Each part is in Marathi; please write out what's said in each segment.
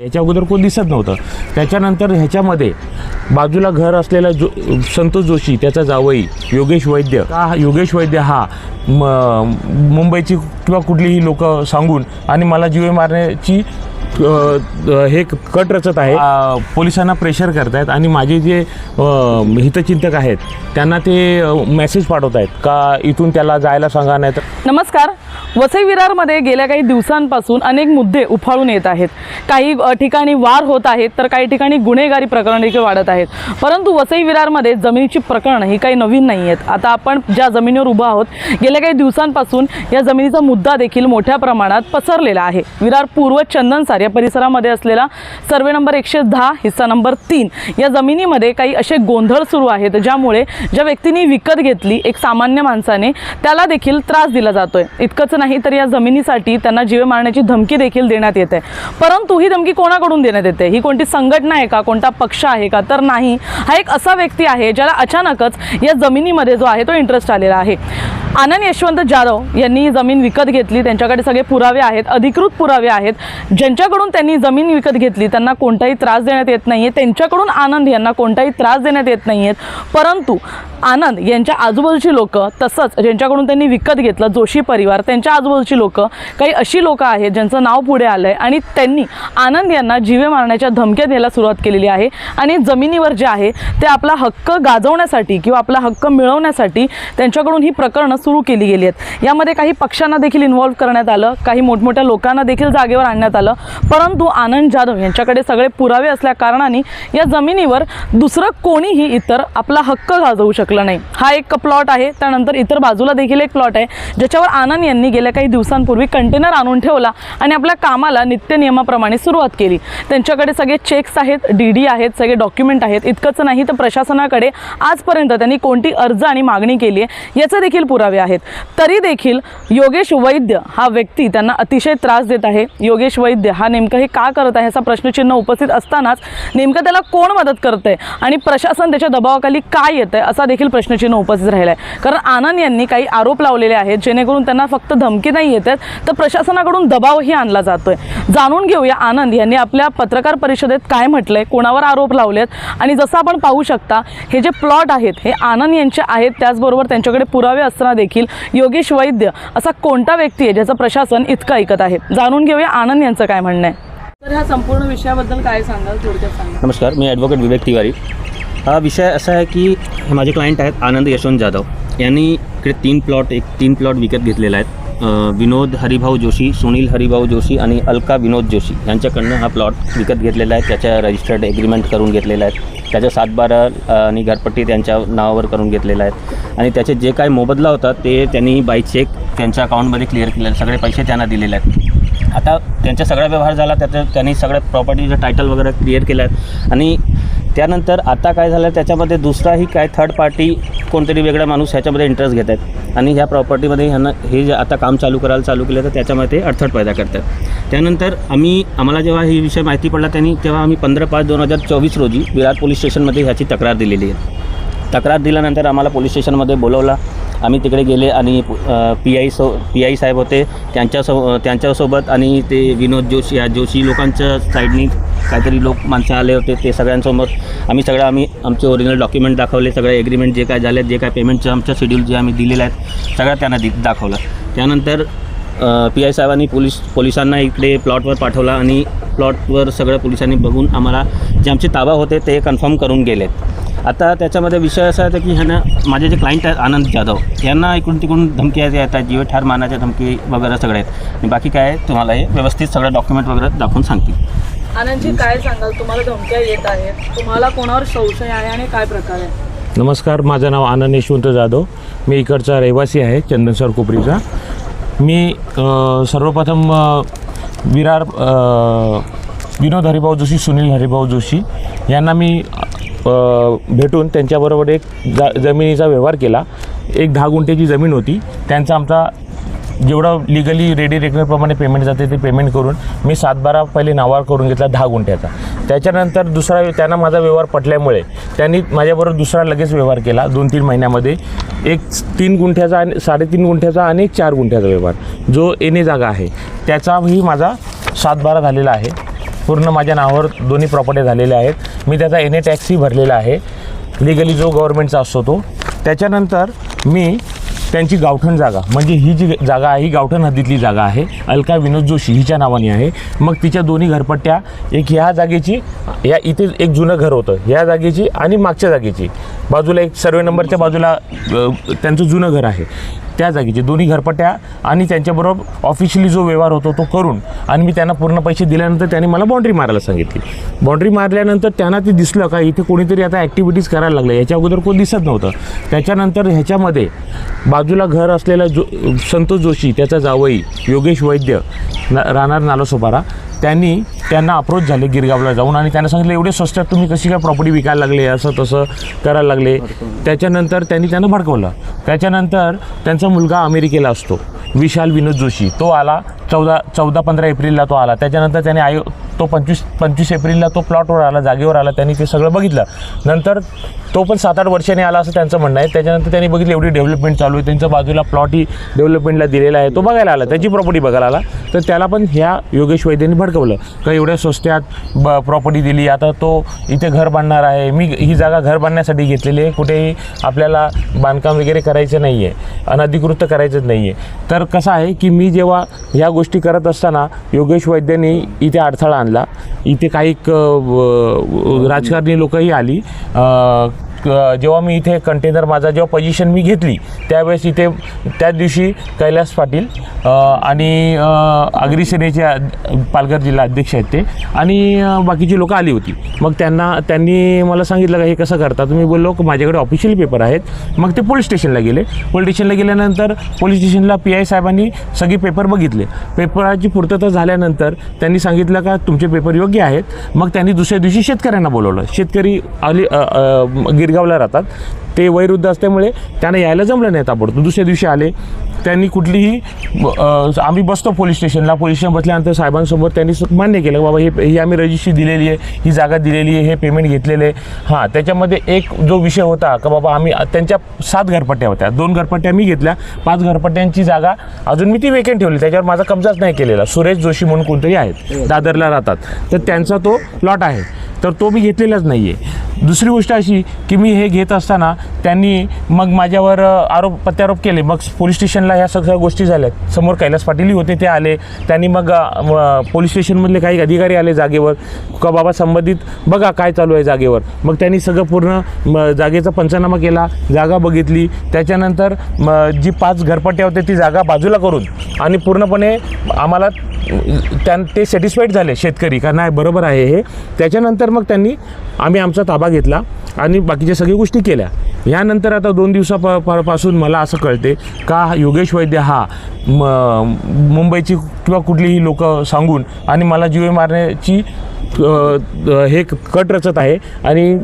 याच्या अगोदर कोण दिसत नव्हतं. त्याच्यानंतर ह्याच्यामध्ये बाजूला घर असलेला जो संतोष जोशी त्याचा जावई योगेश वैद्य. हा योगेश वैद्य हा म मुंबईची किंवा कुठलीही लोक सांगून आणि मला जीवे मारण्याची अ, हे कट रचत आहे पोलिसांना प्रेशर करतायत आणि माझे जे अ, हितचिंतक आहेत त्यांना ते मेसेज पाठवत आहेत का इथून त्याला जायला सांगा नाही तर नमस्कार. वसई विरारमध्ये गेल्या काही दिवसांपासून अनेक मुद्दे उफाळून येत आहेत. काही ठिकाणी वार होत आहेत तर काही ठिकाणी गुन्हेगारी प्रकरण देखील वाढत आहेत. परंतु वसई विरारमध्ये जमिनीची प्रकरणं ही काही नवीन नाही आहेत. आता आपण ज्या जमिनीवर उभा आहोत गेल्या काही दिवसांपासून या जमिनीचा मुद्दा देखील मोठ्या प्रमाणात पसरलेला आहे. विरार पूर्व चंदनसार या परिसरामध्ये असलेला सर्वे नंबर एकशे दहा हिस्सा नंबर तीन या जमिनीमध्ये काही असे गोंधळ सुरू आहेत ज्यामुळे ज्या व्यक्तीने विकत घेतली एक सामान्य माणसाने त्याला देखील त्रास दिला जातोय. इतकंच नाही नाही तर या जमिनीसाठी त्यांना जीवे मारण्याची धमकी देखील देण्यात येते. परंतु ही धमकी कोणाकडून देण्यात येते? ही कोणती संघटना आहे का? कोणता पक्ष आहे का? तर नाही. हा एक असा व्यक्ती आहे ज्याला अचानकच या जमिनीमध्ये जो आहे तो इंटरेस्ट आलेला आहे. आनंद यशवंत जाधव यांनी जमीन विकत घेतली. त्यांच्याकडे सगळे पुरावे आहेत अधिकृत पुरावे आहेत. ज्यांच्याकडून त्यांनी जमीन विकत घेतली त्यांना कोणताही त्रास देण्यात येत नाही आहे त्यांच्याकडून आनंद यांना कोणताही त्रास देण्यात येत नाही आहेत परंतु आनंद यांच्या आजूबाजूची लोक तसंच ज्यांच्याकडून त्यांनी विकत घेतलं जोशी परिवार त्यांच्या आजूबाजूची लोक काही अशी लोक आहेत ज्यांचं नाव पुढे आलं आहे आणि त्यांनी आनंद यांना जीवे मारण्याच्या धमक्या द्यायला सुरुवात केलेली आहे. आणि जमिनीवर जे आहे ते आपला हक्क गाजवण्यासाठी किंवा आपला हक्क मिळवण्यासाठी त्यांच्याकडून ही प्रकरणं सुरू केली गेली आहेत. यामध्ये काही पक्षांना देखील इन्व्हॉल्व करण्यात आलं काही मोठमोठ्या लोकांना देखील जागेवर आणण्यात आलं. परंतु आनंद जाधव यांच्याकडे सगळे पुरावे असल्या कारणाने या जमिनीवर दुसरं कोणीही इतर आपला हक्क गाजवू शकलं नाही. हा एक प्लॉट आहे त्यानंतर इतर बाजूला देखील एक प्लॉट आहे ज्याच्यावर आनंद यांनी गेल्या काही दिवसांपूर्वी कंटेनर आणून ठेवला आणि आपल्या कामाला नित्य नियमाप्रमाणे सुरुवात केली. त्यांच्याकडे सगळे चेक्स आहेत डी डी आहेत सगळे डॉक्युमेंट आहेत. इतकंच नाही तर प्रशासनाकडे आजपर्यंत त्यांनी कोणती अर्ज आणि मागणी केली आहे याचे देखील पुरावे आहेत. तरी देखील योगेश वैद्य हा व्यक्ती त्यांना अतिशय त्रास देत आहे. योगेश वैद्य हा नेमकं हे का करत आहे असा प्रश्नचिन्ह उपस्थित असतानाच नेमकं त्याला कोण मदत करतंय आणि प्रशासन त्याच्या दबावाखाली काय येतंय असा देखील प्रश्नचिन्ह उपस्थित राहिला आहे कारण आनंद यांनी काही आरोप लावलेले आहेत जेणेकरून त्यांना फक्त धमकी नाही येत आहेत तर प्रशासनाकडून दबावही आणला जातोय. जाणून घेऊया आनंद यांनी आपल्या पत्रकार परिषदेत काय म्हटलंय कोणावर आरोप लावलेत आणि जसं आपण पाहू शकता हे जे प्लॉट आहेत हे आनंद यांचे आहेत त्याचबरोबर त्यांच्याकडे पुरावे असताना देखील योगेश वैद्य असा कोणता व्यक्ती आहे ज्याचं प्रशासन इतकं ऐकत आहे? जाणून घेऊया आनंद यांचं काय म्हणणं आहे. तर ह्या संपूर्ण विषयाबद्दल काय सांगाल थोडक्यात सांगा. नमस्कार मी ॲडव्होकेट विवेक तिवारी. हा विषय असा आहे की माझे क्लायंट आहेत आनंद यशवंत जाधव. यांनी इकडे तीन प्लॉट एक तीन प्लॉट विकत घेतलेला आहेत. विनोद हरिभाऊ जोशी सुनील हरिभाऊ जोशी आणि अलका विनोद जोशी यांच्याकडनं हा प्लॉट विकत घेतलेला आहे. त्याच्या रजिस्टर्ड एग्रीमेंट करून घेतलेला आहे. त्याच्या सातबारा आणि घरपट्टी त्यांच्या नावावर करून घेतलेला आहे. आणि त्याचे जे काय मोबदला होता ते त्यांनी बाय चेक त्यांच्या अकाउंटमध्ये क्लिअर केलेले सगळे पैसे त्यांना दिलेले आहेत. आता त्यांचा सगळा व्यवहार झाला त्याचं त्यांनी सगळ्या प्रॉपर्टीचं टायटल वगैरे क्लिअर केलं आहे. आणि त्यानंतर आता काय झालं त्याच्यामध्ये दुसराही काय थर्ड पार्टी कोणतरी वेगळा माणूस ह्याच्यामध्ये इंटरेस्ट घेत आहेत. आणि ह्या प्रॉपर्टीमध्ये ह्यांना हे जे आता काम चालू करायला चालू केलं तर त्याच्यामध्ये अडथळ पैदा करतात. त्यानंतर आम्ही आम्हाला जेव्हा ही विषय माहिती पडला त्यांनी तेव्हा आम्ही पंधरा पाच दोन हजार चोवीस रोजी विरार पोलीस स्टेशनमध्ये ह्याची तक्रार दिलेली आहे. तक्रार दिल्यानंतर आम्हाला पोलीस स्टेशनमध्ये बोलवला. आम्ही तिकडे गेले आणि P I so P I साहेब होते. त्यांच्यासो त्यांच्यासोबत आणि ते विनोद जोशी या जोशी लोकांच्या साईडनी काहीतरी लोक माणसं आले होते ते सगळ्यांसमोर. आम्ही सगळं आम्ही आमचे ओरिजिनल डॉक्युमेंट दाखवले सगळे एग्रीमेंट जे काय झाले जे काय पेमेंटचं आमचं शेड्यूल जे आम्ही दिलेलं आहे सगळं त्यांना दि दाखवलं. त्यानंतर पी आय साहेबांनी पोलीस पोलिसांना इकडे प्लॉटवर पाठवला आणि प्लॉटवर सगळं पोलिसांनी बघून आम्हाला जे आमचे ताबा होते ते कन्फर्म करून गेलेत. आता त्याच्यामध्ये विषय असा आहे की ह्यानं माझे जे क्लायंट आहेत आनंद जाधव यांना इकडून तिकडून धमकी आहे येतात जीव ठार मारण्याच्या धमकी वगैरे सगळे आहेत. आणि बाकी काय आहे तुम्हाला हे व्यवस्थित सगळं डॉक्युमेंट वगैरे दाखवून सांगतील. आनंदजी काय सांगाल? तुम्हाला धमक्या येत आहेत. तुम्हाला कोणावर संशय आहे आणि काय प्रकार आहे? नमस्कार माझं नाव आनंद यशवंत जाधव. मी इकडचा रहिवासी आहे चंदनसर कोपरीचा. मी सर्वप्रथम विरार विनोद हरिभाऊ जोशी सुनील हरिभाऊ जोशी यांना मी भेटून त्यांच्याबरोबर एक जा जमिनीचा व्यवहार केला. एक दहा गुंठ्याची जमीन होती त्यांचा आमचा जेवढं लिगली रेडी रेकनरप्रमाणे पेमेंट जाते ते पेमेंट करून मी सातबारा पहिले नावावर करून घेतला दहा गुंठ्याचा. त्याच्यानंतर दुसरा त्यांना माझा व्यवहार पटल्यामुळे त्यांनी माझ्याबरोबर दुसरा लगेच व्यवहार केला दोन तीन महिन्यामध्ये. एक तीन गुंठ्याचा आणि साडेतीन गुंठ्याचा आणि एक चार गुंठ्याचा व्यवहार जो एने जागा आहे. त्याचाही माझा सातबारा झालेला आहे. पूर्ण माझ्या नावावर दोन्ही प्रॉपर्टी झालेल्या आहेत. मी त्याचा एन ए टॅक्सही भरलेला आहे. लिगली जो गव्हर्नमेंटचा असतो तो. त्याच्यानंतर मी त्यांची गावठण जागा. म्हणजे ही जी जागा आहे ही गावठण हद्दीतली जागा आहे. अलका विनोद जोशी हिच्या नावाने आहे. मग तिच्या दोन्ही घरपट्ट्या एक ह्या जागेची या इथे एक जुनं घर होतं ह्या जागेची आणि मागच्या जागेची. बाजूला एक सर्वे नंबरच्या बाजूला त्यांचं जुनं घर आहे. त्या जागेचे दोन्ही घरपट्ट्या आणि त्यांच्याबरोबर ऑफिशियली जो व्यवहार होतो तो करून आणि मी त्यांना पूर्ण पैसे दिल्यानंतर त्यांनी मला बाँड्री मारायला सांगितली. बाँड्री मारल्यानंतर त्यांना ते दिसलं का इथे कोणीतरी आता ॲक्टिव्हिटीज करायला लागलं. याच्या अगोदर कोण दिसत नव्हतं. त्याच्यानंतर ह्याच्यामध्ये बाजूला घर असलेला जो संतोष जोशी त्याचा जावई योगेश वैद्य न राहणार नालोसोपारा त्यांनी त्यांना अप्रोच झाले गिरगावला जाऊन आणि त्यांना सांगितलं एवढे स्वस्तात तुम्ही कशी काय प्रॉपर्टी विकायला लागले असं तसं करायला लागले. त्याच्यानंतर त्यांनी त्यांना भडकवलं. त्याच्यानंतर त्यांचा मुलगा अमेरिकेला असतो विशाल विनोद जोशी. तो आला चौदा चौदा पंधरा एप्रिलला तो आला. त्याच्यानंतर त्याने आयो तो पंचवीस पंचवीस एप्रिलला तो प्लॉटवर आला जागेवर आला त्यांनी ते सगळं बघितलं. नंतर तो पण सात आठ वर्षांनी आला असं त्यांचं म्हणणं आहे. त्याच्यानंतर त्यांनी बघितलं एवढी डेव्हलपमेंट चालू आहे त्यांच्या बाजूला प्लॉटही डेव्हलपमेंटला दिलेला आहे. तो बघायला आला त्याची प्रॉपर्टी बघायला आला. तर त्याला पण ह्या योगेश वैद्यांनी भडकवलं. का एवढ्या स्वस्त्यात ब प्रॉपर्टी दिली. आता तो इथे घर बांधणार आहे. मी ही जागा घर बांधण्यासाठी घेतलेली आहे. कुठेही आपल्याला बांधकाम वगैरे करायचं नाही आहे अनधिकृत करायचंच नाही आहे तर कसं आहे की मी जेव्हा ह्या गोष्टी करत असताना योगेश वैद्यांनी इथे अडथळा आणला. इथे काही राजकारणी लोकही आली. जेव्हा मी इथे कंटेनर माझा जेव्हा पोझिशन मी घेतली त्यावेळेस इथे त्या दिवशी कैलास पाटील आणि अग्रिसेनेचे पालघर जिल्हा अध्यक्ष आहेत ते आणि बाकीची लोकं आली होती. मग त्यांना त्यांनी मला सांगितलं का हे कसं करतात मी बोललो की माझ्याकडे ऑफिशियल पेपर आहेत. मग ते पोलीस स्टेशनला गेले. पोलीस स्टेशनला गेल्यानंतर पोलीस स्टेशनला पी आय साहेबांनी सगळे पेपर बघितले. पेपराची पूर्तता झाल्यानंतर त्यांनी सांगितलं का तुमचे पेपर योग्य आहेत. मग त्यांनी दुसऱ्या दिवशी शेतकऱ्यांना बोलवलं. शेतकरी आली अ, शेगावला राहतात. ते वैरुद्ध असल्यामुळे त्यांना यायला जमलं नाही ताबडतोब. दुसऱ्या दिवशी आले. त्यांनी कुठलीही आम्ही बसतो पोलीस स्टेशनला. पोलीस स्टेशन बसल्यानंतर साहेबांसमोर त्यांनी मान्य केलं बाबा हे ही आम्ही रजिस्ट्री दिलेली आहे ही जागा दिलेली आहे हे पेमेंट घेतलेलं आहे. हां त्याच्यामध्ये एक जो विषय होता का बाबा आम्ही त्यांच्या सात घरपट्ट्या होत्या. दोन घरपट्ट्या मी घेतल्या पाच घरपट्ट्यांची जागा अजून मी ती वेकेंट ठेवली. त्याच्यावर माझा कब्जाच नाही केलेला. सुरेश जोशी म्हणून कोणतरी आहेत दादरला राहतात. तर त्यांचा तो प्लॉट आहे. तर तो मी घेतलेलाच नाही आहे दुसरी गोष्ट अशी की मी हे घेत असताना त्यांनी मग माझ्यावर आरोप प्रत्यारोप केले. मग पोलीस स्टेशनला ह्या सगळ्या गोष्टी झाल्या समोर कैलास पाटीलही होते ते आले. त्यांनी मग पोलीस स्टेशनमधले काही अधिकारी आले जागेवर. का बाबा संबंधित बघा काय चालू आहे जागेवर. मग त्यांनी सगळं पूर्ण म, जागेचा पंचनामा केला जागा बघितली. त्याच्यानंतर जी पाच घरपट्ट्या होत्या ती जागा बाजूला करून आणि पूर्णपणे आम्हाला त्यां ते सॅटिस्फाईड झाले शेतकरी का नाही बरोबर आहे हे. त्याच्यानंतर मग त्यांनी आम्ही आमचा ताबा घेतला आणि बाकीच्या सगळ्या गोष्टी केल्या. यानंतर आता दोन दिवसा प- पासून मला असं कळते का हा योगेश वैद्य हा म मुंबईची किंवा कुठलीही लोकं सांगून आणि मला जीवे मारण्याची हे कट रचत आहे. आणि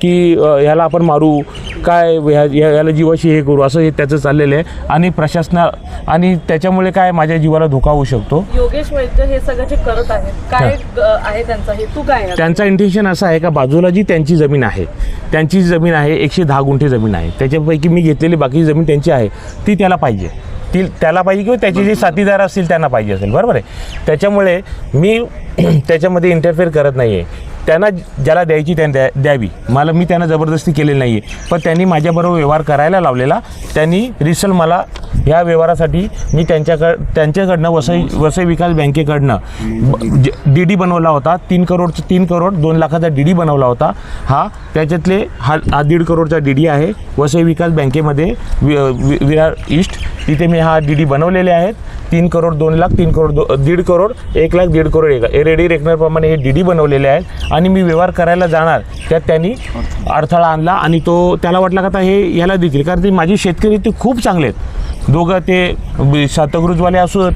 की ह्याला आपण मारू काय ह्या जीवाशी हे करू असं हे त्याचं चाललेलं आहे. आणि प्रशासना आणि त्याच्यामुळे काय माझ्या जीवाला धोका होऊ शकतो? योगेश वैद्य हे सगळं जे करत आहेत काय आहे त्यांचा हेतू काय आहे? त्यांचा इंटेन्शन असं आहे का बाजूला जी त्यांची जमीन आहे त्यांची जमीन आहे एकशे दहा गुंठे जमीन आहे. त्याच्यापैकी मी घेतलेली बाकी जमीन त्यांची आहे ती त्याला पाहिजे. ती त्याला पाहिजे किंवा त्याचे जे साथीदार असतील त्यांना पाहिजे असेल. बरोबर आहे? त्याच्यामुळे मी त्याच्यामध्ये इंटरफेअर करत नाही आहे त्यांना ज्याला द्यायची त्या द्या द्यावी. मला मी त्यांना जबरदस्ती केलेली नाही आहे पण त्यांनी माझ्याबरोबर व्यवहार करायला लावलेला. त्यांनी रिसल मला ह्या व्यवहारासाठी मी त्यांच्याकड त्यांच्याकडनं वसई वसई विकास बँकेकडनं डी डी बनवला होता. तीन करोडचा तीन करोड दोन लाखाचा डी डी बनवला होता. हा त्याच्यातले हा हा दीड करोडचा डी डी आहे. वसई विकास बँकेमध्ये वि- वि- विरार ईस्ट तिथे मी हा डी डी बनवलेले आहेत. तीन करोड दोन लाख तीन करोड दो दीड करोड एक लाख दीड करोड एक रेडी रेकनरप्रमाणे हे डी डी बनवलेले आहेत. आणि मी व्यवहार करायला जाणार त्यात त्यांनी अडथळा आणला आणि तो त्याला वाटला का आता हे याला देतील. कारण ते माझे शेतकरी ते खूप चांगले आहेत. दोघं ते सातगृजवाले असू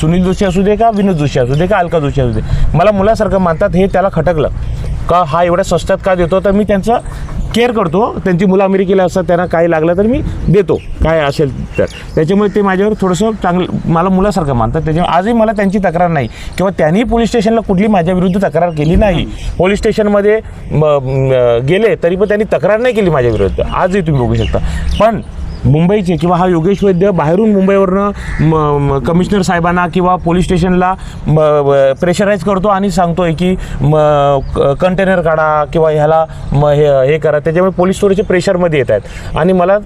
सुनील जोशी असू दे का विनोद जोशी असू दे का अलका जोशी असू दे. मला मुलासारखं मानतात हे त्याला खटकलं. का हा एवढ्या स्वस्तात का देतो? तर मी त्यांचं केअर करतो. त्यांची मुलं अमेरिकेला असतात त्यांना काही लागलं तर मी देतो. काय असेल तर. त्याच्यामुळे ते माझ्यावर थोडंसं चांगलं मला मुलासारखं मानतात. त्याच्यामुळे आजही मला त्यांची तक्रार नाही. किंवा त्यांनी पोलीस स्टेशनला कुठली माझ्या विरुद्ध तक्रार केली नाही. पोलीस स्टेशनमध्ये गेले तरी पण त्यांनी तक्रार नाही केली माझ्याविरुद्ध आजही तुम्ही बघू शकता. पण मुंबईचे किंवा हा योगेश वैद्य बाहेरून मुंबईवरनं म- कमिशनर साहेबांना किंवा पोलीस स्टेशनला प्रेशराईज करतो आणि सांगतोय की कंटेनर काढा किंवा ह्याला म हे हे करा. त्याच्यामुळे पोलीस थोडेसे प्रेशरमध्ये येत आहेत. आणि मला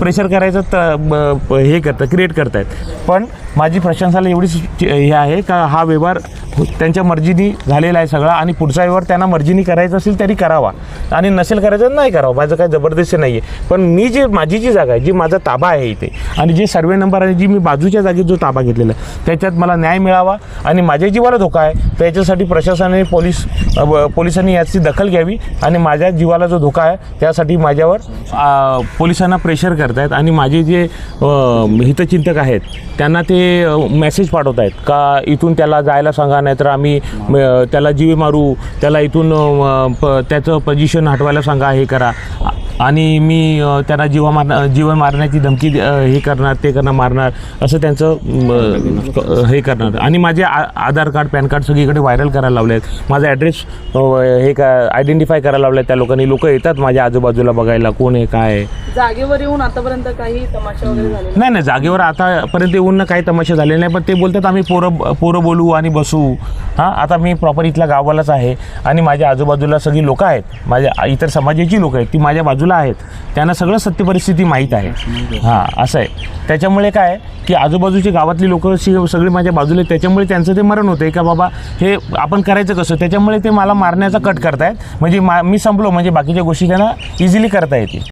प्रेशर करायचं त हे करतं क्रिएट करतायत. पण माझी प्रशंसाला एवढीच हे आहे का हा व्यवहार हो, त्यांच्या मर्जीनी झालेला आहे सगळा आणि पुढचा व्यवहार त्यांना मर्जीनी करायचा असेल तरी करावा. आणि नसेल करायचं नाही करावं. माझं काय जबरदस्ती नाही आहे पण मी जे माझी जी जागा आहे जी माझा ताबा आहे इथे आणि जे सर्वे नंबर आहे जी मी बाजूच्या जागेत जो ताबा घेतलेला आहे त्याच्यात मला न्याय मिळावा आणि माझ्या जीवाला धोका आहे तर याच्यासाठी प्रशासनाने पोलीस पोलिसांनी याची दखल घ्यावी आणि माझ्या जीवाला जो धोका आहे त्यासाठी माझ्यावर पोलिसांना प्रेशर करतायत आणि माझे जे हितचिंतक आहेत त्यांना ते मेसेज पाठवत आहेत का इथून त्याला जायला सांगा नाहीतर आम्ही त्याला जीवे मारू त्याला इथून प- त्याचं पोझिशन हटवायला सांगा हे करा. आणि मी त्यांना जीवा मार जीवन मारण्याची धमकी हे करणार ते करणार मारणार असं त्यांचं हे करणार. आणि माझे आ आधार कार्ड पॅन कार्ड सगळीकडे व्हायरल करायला लावले आहेत. माझा ॲड्रेस हे का आयडेंटिफाय करायला लावले आहेत त्या लोकांनी. लोक येतात माझ्या आजूबाजूला बघायला कोण आहे काय आहे. जागेवर येऊन आतापर्यंत काही तमाशा वगैरे झाले नाही नाही जागेवर आतापर्यंत येऊन ना काही तमाशा झाले नाही पण ते बोलतात आम्ही पोरं पोरं बोलू आणि बसू. हां आता मी प्रॉपर इथल्या गावालाच आहे आणि माझ्या आजूबाजूला सगळी लोकं आहेत. माझ्या इतर समाजाची लोकं आहेत ती माझ्या बाजूला आहेत. त्यांना सगळं सत्य परिस्थिती माहीत आहे. हां असं आहे. त्याच्यामुळे काय की आजूबाजूची गावातली लोकं सगळी माझ्या बाजूला आहेत. त्याच्यामुळे त्यांचं ते मरण होतं का बाबा? हे आपण करायचं कसं? त्याच्यामुळे ते मला मारण्याचा कट करतायत. म्हणजे मा मी संपलो. म्हणजे बाकीच्या गोष्टी त्यांना इझिली करता येतील.